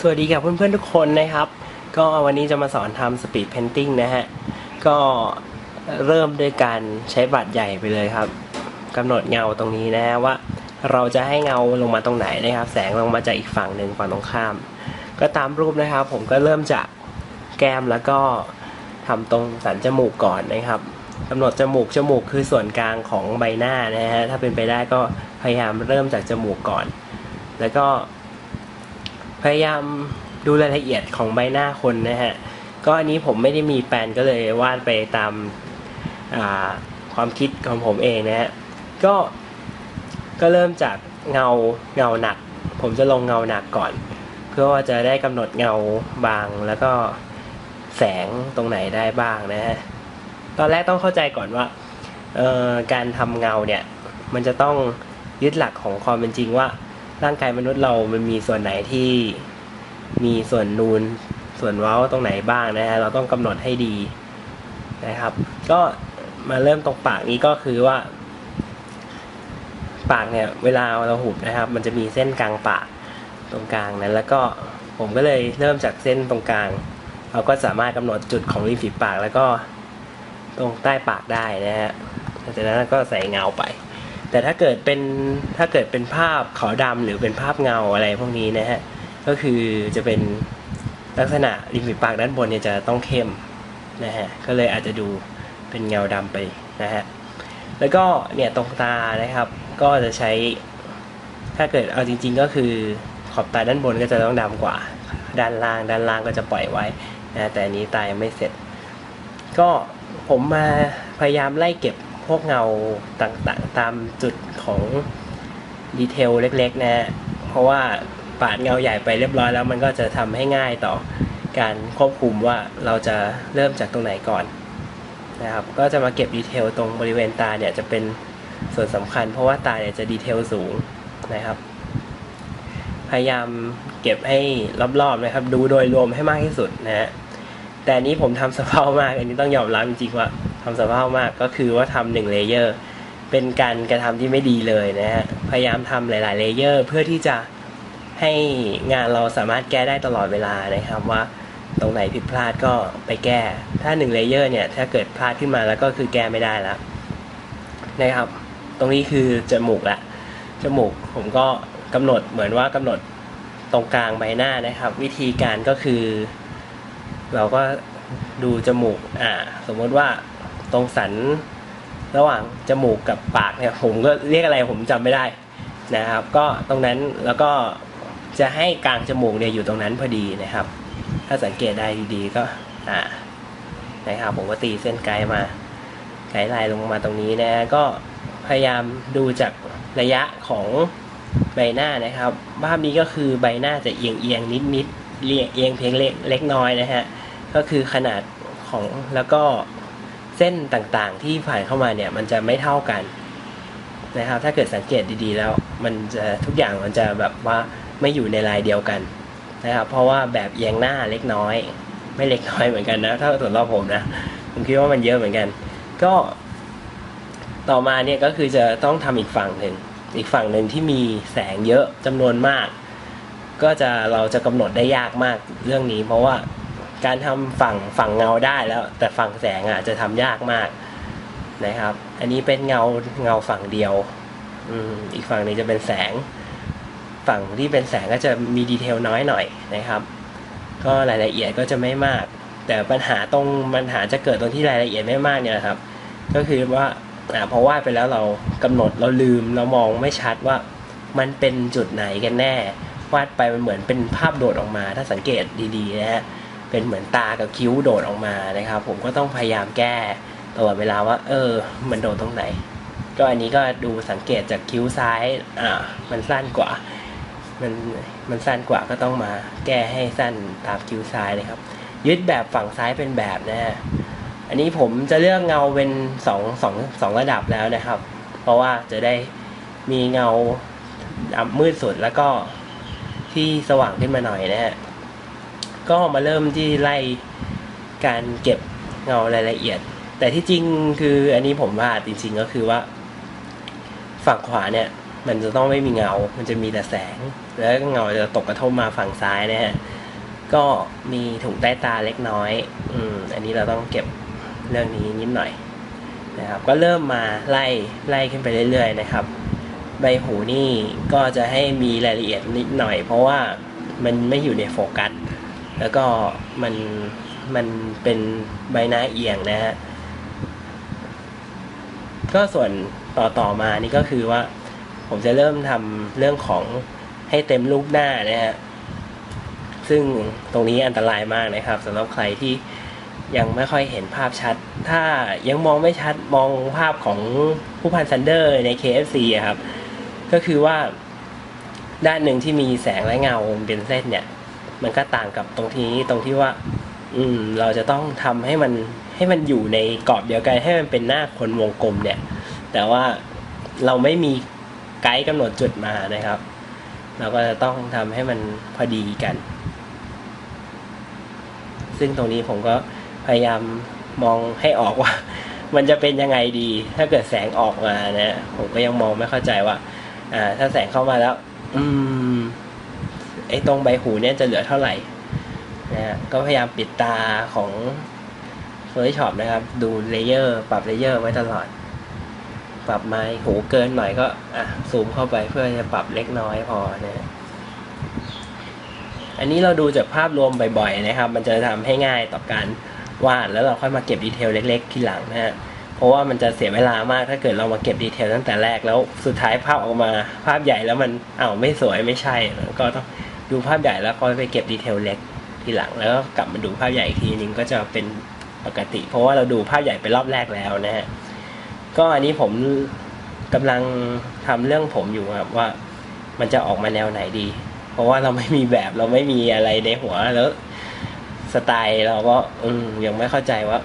สวัสดีกับเพื่อนๆทุกคนนะครับ ก็วันนี้จะมาสอนทำสปีดเพนติ้งนะฮะ ก็เริ่มด้วยการใช้บัตรใหญ่ไปเลยครับกำหนดเงาตรงนี้นะฮะว่า เราจะให้เงาลงมาตรงไหนนะครับ แสงลงมาจากอีกฝั่งหนึ่งฝั่งตรงข้าม ก็ตามรูปนะครับ ผมก็เริ่มจากแก้มแล้วก็ทำตรงสันจมูกก่อนนะครับกำหนดจมูกจมูกคือส่วนกลางของใบหน้านะฮะถ้าเป็นไปได้ก็พยายามเริ่มจากจมูกก่อน แล้วก็ พยายามดูรายละเอียดของใบหน้าคนนะฮะ ก็อันนี้ผมไม่ได้มีแปลนก็เลยวาดไปตามาความคิดของผมเองนะฮะ ก็ก็เริ่มจากเงาเงาหนัก ผมจะลงเงาหนักก่อน เพื่อว่าจะได้กำหนดเงาบางแล้วก็แสงตรงไหนได้บ้างนะฮะ ตอนแรกต้องเข้าใจก่อนว่าการทำเงาเนี่ย มันจะต้องยึดหลักของความเป็นจริงว่า ร่างกายมนุษย์เรามันมีส่วนไหนที่มีส่วนนูนส่วนเว้าตรงไหนบ้างนะฮะเราต้องกำหนดให้ดีนะครับ ก็มาเริ่มตรงปากนี้ก็คือว่า ปากเนี่ยเวลาเราหุบนะครับ มันจะมีเส้นกลางปากตรงกลางนั้นแล้วก็ผมก็เลยเริ่มจากเส้นตรงกลาง เราก็สามารถกำหนดจุดของริมฝีปากแล้วก็ตรงใต้ปากได้นะฮะหลังจากนั้นก็ใส่เงาไป แต่ถ้าเกิดเป็นถ้าเกิดเป็นภาพขาวดำหรือเป็นภาพเงาอะไรพวกนี้นะฮะก็คือจะเป็นลักษณะริมฝีปากด้านบนเนี่ยจะต้องเข้มนะฮะก็เลยอาจจะดูเป็นเงาดำไปนะฮะแล้วก็เนี่ยตรงตานะครับ ก็จะใช้ถ้าเกิดเอาจริง ๆ ก็คือขอบตาด้านบนก็จะต้องดำกว่าด้านล่าง ด้านล่างก็จะปล่อยไว้นะแต่อันนี้ตายังไม่เสร็จ ก็ผมมาพยายามไล่เก็บ พวกเงาต่างๆ ตามจุดของดีเทลเล็กๆนะฮะเพราะว่าปาดเงาใหญ่ไปเรียบร้อยแล้วมันก็จะทำให้ง่ายต่อการควบคุมว่าเราจะเริ่มจากตรงไหนก่อนนะครับก็จะมาเก็บดีเทลตรงบริเวณตาเนี่ยจะเป็นส่วนสำคัญ เพราะว่าตาเนี่ยจะดีเทลสูงนะครับ พยายามเก็บให้รอบๆนะครับ ดูโดยรวมให้มากที่สุดนะฮะ แต่นี้ผมทำสะเพามาก อันนี้ต้องยอมรับจริงๆว่าทำสะเพามากก็คือว่าทำหนึ่งเลเยอร์เป็นการกระทำที่ไม่ดีเลยนะฮะพยายามทำหลายๆเลเยอร์เพื่อที่จะให้งานเราสามารถแก้ได้ตลอดเวลานะครับว่าตรงไหนผิดพลาดก็ไปแก้ ถ้าหนึ่งเลเยอร์เนี่ย ถ้าเกิดพลาดขึ้นมาแล้วก็คือแก้ไม่ได้แล้วนะครับ ตรงนี้คือจมูกละ จมูกผมก็กำหนดเหมือนว่ากำหนดตรงกลางใบหน้านะครับ วิธีการก็คือ เราก็ดูจมูกอ่าสมมติว่าตรงสันระหว่างจมูกกับปากเนี่ยผมก็เรียกอะไรผมจำไม่ได้นะครับ ก็ตรงนั้นแล้วก็จะให้กลางจมูกเนี่ยอยู่ตรงนั้นพอดีนะครับ ถ้าสังเกตได้ดีๆก็อ่านะครับผมก็ตีเส้นไกด์มาไกด์ไลน์ลงมาตรงนี้นะก็พยายามดูจากระยะของใบหน้านะครับ ภาพนี้ก็คือใบหน้าจะเอียงเอียงนิดนิดๆเรียงเอียงเพียงเล็กเล็กน้อยนะฮะ ก็คือขนาดของแล้วก็เส้นต่างๆ ที่ผ่านเข้ามาเนี่ย มันจะไม่เท่ากันนะครับ ถ้าเกิดสังเกตดีๆแล้ว มันจะทุกอย่างมันจะแบบว่าไม่อยู่ในลายเดียวกันนะครับ เพราะว่าแบบเอียงหน้าเล็กน้อย ไม่เล็กน้อยเหมือนกันนะ ถ้าส่วนรอบผมนะ ผมคิดว่ามันเยอะเหมือนกัน ก็ต่อมาเนี่ยก็คือจะต้องทำอีกฝั่งหนึ่ง อีกฝั่งหนึ่งที่มีแสงเยอะจำนวนมาก ก็จะเราจะกำหนดได้ยากมากเรื่องนี้ เพราะว่า การทำฝั่งฝั่งเงาได้แล้ว แต่ฝั่งแสงอะจะทำยากมากนะครับ อันนี้เป็นเงาเงาฝั่งเดียวอืมอีกฝั่งหนึงจะเป็นแสง ฝั่งที่เป็นแสงก็จะมีดีเทลน้อยหน่อยนะครับ ก็รายละเอียดก็จะไม่มาก แต่ปัญหาตรงปัญหาจะเกิดตรงที่รายละเอียดไม่มากเนี่ยนะครับ ก็คือว่าอ่าพอวาดไปแล้วเรากำหนดเราลืมเรามองไม่ชัดว่ามันเป็นจุดไหนกันแน่ วาดไปมันเหมือนเป็นภาพโดดออกมา ถ้าสังเกตดีๆนะฮะ เป็นเหมือนตากับคิ้วโดดออกมานะครับ ผมก็ต้องพยายามแก้ตลอดเวลาว่า เออ มันโดดตรงไหน ก็อันนี้ก็ดูสังเกตจากคิ้วซ้ายอ่ามันสั้นกว่า มันมันสั้นกว่าก็ต้องมาแก้ให้สั้นตามคิ้วซ้ายนะครับ ยึดแบบฝั่งซ้ายเป็นแบบนะฮะอันนี้ผมจะเลือกเงาเป็นสองสองสองระดับแล้วนะครับ เพราะว่าจะได้มีเงาดำมืดสุดแล้วก็ที่สว่างขึ้นมาหน่อยนะฮะ ก็มาเริ่มที่ไล่การเก็บเงารายละเอียด แต่ที่จริงคืออันนี้ผมว่าจริง ๆ ก็คือว่า ฝั่งขวาเนี่ย มันจะต้องไม่มีเงา มันจะมีแต่แสง แล้วเงาจะตกกระทบมาฝั่งซ้ายนะฮะก็มีถุงใต้ตาเล็กน้อย อืม อันนี้เราต้องเก็บเรื่องนี้นิดหน่อยนะครับ ก็เริ่มมาไล่ไล่ขึ้นไปเรื่อย ๆ นะครับ ใบหูนี่ก็จะให้มีรายละเอียดนิดหน่อย เพราะว่ามันไม่อยู่ในโฟกัส แล้วก็มันมันเป็นใบหน้าเอียงนะฮะก็ส่วนต่อต่อมานี่ก็คือว่า ผมจะเริ่มทำเรื่องของให้เต็มรูปหน้านะฮะซึ่งตรงนี้อันตรายมากนะครับสำหรับใครที่ยังไม่ค่อยเห็นภาพชัด ถ้ายังมองไม่ชัดมองภาพของผู้พันซันเดอร์ใน KFC อะครับ ก็คือว่าด้านหนึ่งที่มีแสงและเงาเป็นเส้นเนี่ย มันก็ต่างกับตรงที่ตรงที่ว่า อืม เราจะต้องทำให้มันให้มันอยู่ในกรอบเดียวกันให้มันเป็นหน้าคนวงกลมเนี่ย แต่ว่าเราไม่มีไกด์กำหนดจุดมานะครับ เราก็จะต้องทำให้มันพอดีกัน ซึ่งตรงนี้ผมก็พยายามมองให้ออกว่า มันจะเป็นยังไงดี ถ้าเกิดแสงออกมานะ ผมก็ยังมองไม่เข้าใจว่า อ่า ถ้าแสงเข้ามาแล้ว อืม ไอ้ตรงใบหูเนี่ยจะเหลือเท่าไหร่นะฮะก็พยายามปิดตาของ Photoshop นะครับ ดูเลเยอร์ปรับเลเยอร์ไว้ตลอด ปรับไม้หูเกินหน่อยก็อะซูมเข้าไปเพื่อจะปรับเล็กน้อยพอนะฮะอันนี้เราดูจากภาพรวมบ่อยๆนะครับ มันจะทำให้ง่ายต่อการวาดแล้วเราค่อยมาเก็บดีเทลเล็ก ๆ ทีหลังนะฮะเพราะว่ามันจะเสียเวลามากถ้าเกิดเรามาเก็บดีเทลตั้งแต่แรกแล้วสุดท้ายภาพออกมา ภาพใหญ่แล้วมันอ้าวไม่สวยไม่ใช่ก็ต้อง ดูภาพใหญ่แล้วค่อยไปเก็บดีเทลเล็กทีหลังแล้วก็กลับมาดูภาพใหญ่อีกทีนึงก็จะเป็นปกติ เพราะว่าเราดูภาพใหญ่ไปรอบแรกแล้วนะฮะก็อันนี้ผมกำลังทำเรื่องผมอยู่ครับว่ามันจะออกมาแนวไหนดี เพราะว่าเราไม่มีแบบเราไม่มีอะไรในหัวแล้ว สไตล์เราก็อืยังไม่เข้าใจว่า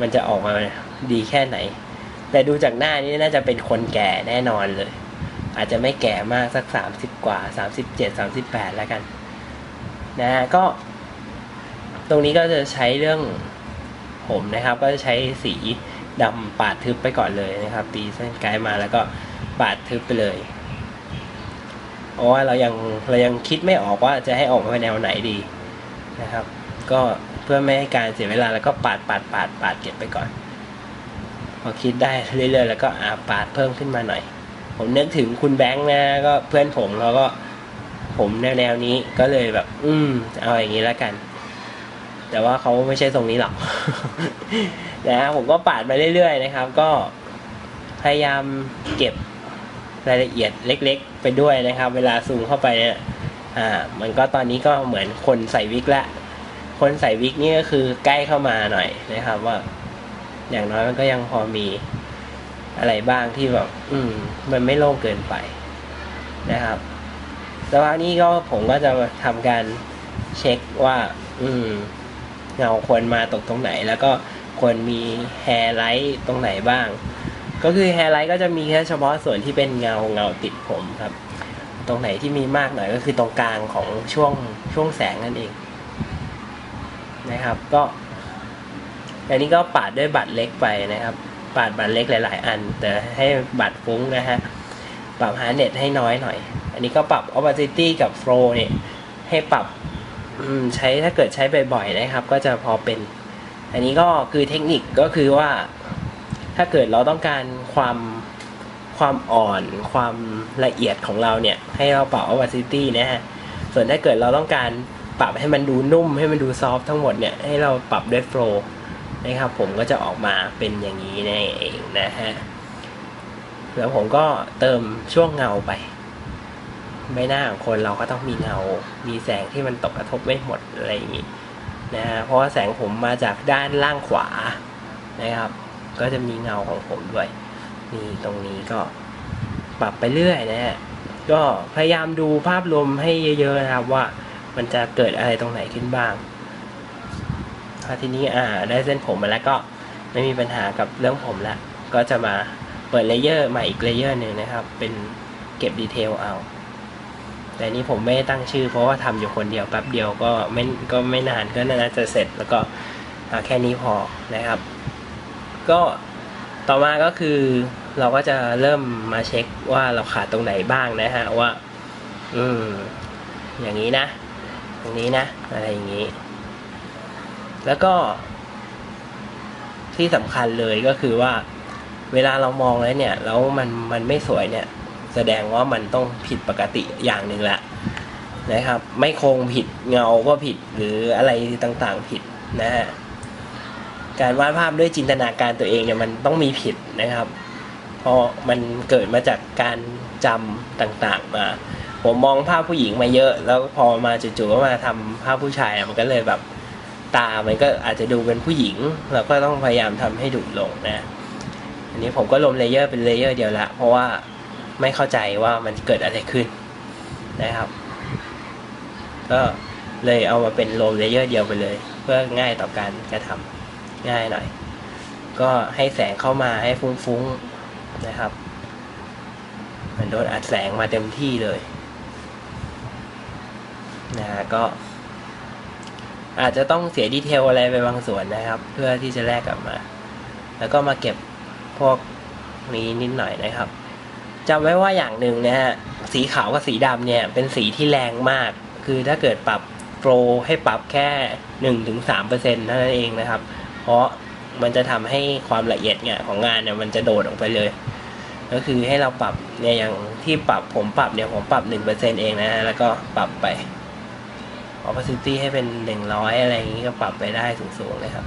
มันจะออกมาดีแค่ไหน แต่ดูจากหน้านี้น่าจะเป็นคนแก่แน่นอนเลย อาจจะไม่แก่มากสักสามสิบกว่าสามสิบเจ็ดสามสิบแปดแล้วกัน นะฮะก็ ตรงนี้ก็จะใช้เรื่องผมนะครับ ก็จะใช้สีดำปาดทึบไปก่อนเลยนะครับ ตีเส้นไกด์มาแล้วก็ปาดทึบไปเลยเพราะว่าเรายังเรายังคิดไม่ออกว่าจะให้ออกมาแนวไหนดีนะครับ ก็เพื่อไม่ให้การเสียเวลาแล้วก็ปาดปาดปาดปาดเก็บไปก่อน พอคิดได้เรื่อยๆแล้วก็อาปาดเพิ่มขึ้นมาหน่อย ผมนึกถึงคุณแบงค์นะก็เพื่อนผมแล้วก็ผมแนวแนวนี้ก็เลยแบบ อืมเอาอย่างนี้แล้วกัน แต่ว่าเขาไม่ใช่ทรงนี้หรอกนะฮะผมก็ปาดมาเรื่อยๆนะครับ ก็พยายามเก็บรายละเอียดเล็ก ๆ ไปด้วยนะครับ เวลาซูมเข้าไปเนี่ยอ่า มันก็ตอนนี้ก็เหมือนคนใส่วิกละคนใส่วิกนี่ก็คือใกล้เข้ามาหน่อยนะครับ ว่า อย่างน้อยมันก็ยังพอมี อะไรบ้างที่แบบ อืม มันไม่โล่งเกินไปนะครับแต่ว่านี้ก็ผมก็จะทำการเช็คว่า อืม เงาควรมาตกตรงไหน แล้วก็ควรมีแฮร์ไลท์ตรงไหนบ้าง ก็คือแฮร์ไลท์ก็จะมีแค่เฉพาะส่วนที่เป็นเงาเงาติดผมครับ ตรงไหนที่มีมากหน่อยก็คือตรงกลางของช่วงช่วงแสงนั่นเอง นะครับ ก็อันนี้ก็ปาดด้วยบัตรเล็กไปนะครับ ปาดบัตรเล็กหลาย ๆ อัน แต่ให้บัตรฟุ้งนะฮะ ปรับหาเน็ตให้น้อยหน่อย อันนี้ก็ปรับ opacity กับ flow เนี่ยให้ปรับใช้ถ้าเกิดใช้บ่อย ๆ นะครับ ก็จะพอเป็น อันนี้ก็คือเทคนิคก็คือว่า ถ้าเกิดเราต้องการความความอ่อนความละเอียดของเราเนี่ย ให้เราปรับ opacity นะฮะ ส่วนถ้าเกิดเราต้องการปรับให้มันดูนุ่มให้มันดูซอฟทั้งหมดเนี่ย ให้เราปรับด้วย flow นะครับ ผมก็จะออกมาเป็นอย่างนี้นั่นเองนะฮะแล้วผมก็เติมช่วงเงาไปใบหน้าของคนเราก็ต้องมีเงา มีแสงที่มันตกกระทบไม่หมดอะไรอย่างนี้นะฮะเพราะว่าแสงผมมาจากด้านล่างขวานะครับ ก็จะมีเงาของผมด้วย นี่ตรงนี้ก็ปรับไปเรื่อยนะฮะ ก็พยายามดูภาพรวมให้เยอะๆนะครับว่ามันจะเกิดอะไรตรงไหนขึ้นบ้าง พอทีนี้อ่าได้เส้นผมมาแล้วก็ไม่มีปัญหากับเรื่องผมแล้วก็จะมาเปิดเลเยอร์ใหม่อีกเลเยอร์หนึ่งนะครับ เป็นเก็บดีเทลเอา แต่นี้ผมไม่ได้ตั้งชื่อ เพราะว่าทำอยู่คนเดียวแป๊บเดียวก็ไม่ก็ไม่นานก็น่าจะเสร็จแล้วก็เอาแค่นี้พอนะครับ ก็ต่อมาก็คือเราก็จะเริ่มมาเช็คว่าเราขาดตรงไหนบ้างนะฮะว่า อืม อย่างนี้นะ ตรงนี้นะ อะไรอย่างนี้ แล้วก็ที่สำคัญเลยก็คือว่า เวลาเรามองแล้วเนี่ยแล้วมันมันไม่สวยเนี่ย แสดงว่ามันต้องผิดปกติอย่างหนึ่งละนะครับ ไม่คงผิดเงาก็ผิดหรืออะไรต่างๆผิดนะฮะการวาดภาพด้วยจินตนาการตัวเองเนี่ยมันต้องมีผิดนะครับ เพราะมันเกิดมาจากการจำต่างๆมาผมมองภาพผู้หญิงมาเยอะ แล้วพอมาจู่ๆก็มาทำภาพผู้ชายมันก็เลยแบบ ตา มันก็อาจจะดูเป็นผู้หญิง เราก็ต้องพยายามทำให้ดุลงนะ อันนี้ผมก็ลมเลเยอร์เป็นเลเยอร์เดียวละ เพราะว่าไม่เข้าใจว่ามันเกิดอะไรขึ้นนะครับ ก็เลยเอามาเป็นลมเลเยอร์เดียวไปเลย เพื่อง่ายต่อการกระทำง่ายหน่อย ก็ให้แสงเข้ามาให้ฟุ้งๆนะครับ มันโดนอัดแสงมาเต็มที่เลยนะฮะก็ อาจจะต้องเสียดีเทลอะไรไปบางส่วนนะครับ เพื่อที่จะแลกกลับมา แล้วก็มาเก็บพวกนี้นิดหน่อยนะครับจำไว้ว่าอย่างหนึ่งนะฮะสีขาวกับสีดำเนี่ยเป็นสีที่แรงมาก คือถ้าเกิดปรับโปรให้ปรับแค่หนึ่งถึงสามเปอร์เซ็นต์เท่านั้นเองนะครับ เพราะมันจะทำให้ความละเอียดเนี่ยของงานเนี่ยมันจะโดดออกไปเลย ก็คือให้เราปรับเนี่ยอย่างที่ปรับผมปรับเนี่ยผมปรับหนึ่งเปอร์เซ็นเองนะฮะแล้วก็ปรับไป opacity ให้เป็นหนึ่งร้อยอะไรอย่างนี้ก็ปรับไปได้สูงๆเลยครับ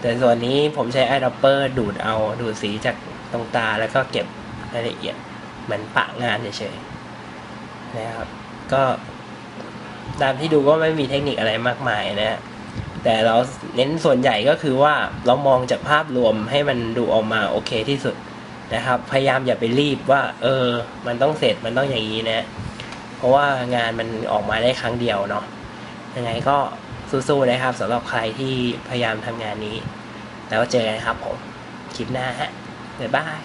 แต่ส่วนนี้ผมใช้ eyedropper ดูดเอาดูดสีจากตรงตาแล้วก็เก็บรายละเอียดเหมือนปะงานเฉยๆนะครับ ก็ตามที่ดูก็ไม่มีเทคนิคอะไรมากมายนะฮะแต่เราเน้นส่วนใหญ่ก็คือว่าเรามองจากภาพรวมให้มันดูออกมาโอเคที่สุดนะครับ พยายามอย่าไปรีบว่า เออ มันต้องเสร็จมันต้องอย่างนี้นะ เพราะว่างานมันออกมาได้ครั้งเดียวเนาะยังไงก็สู้ๆนะครับสำหรับใครที่พยายามทำงานนี้ แล้วเจอกันครับผม คลิปหน้าฮะบ๊ายบาย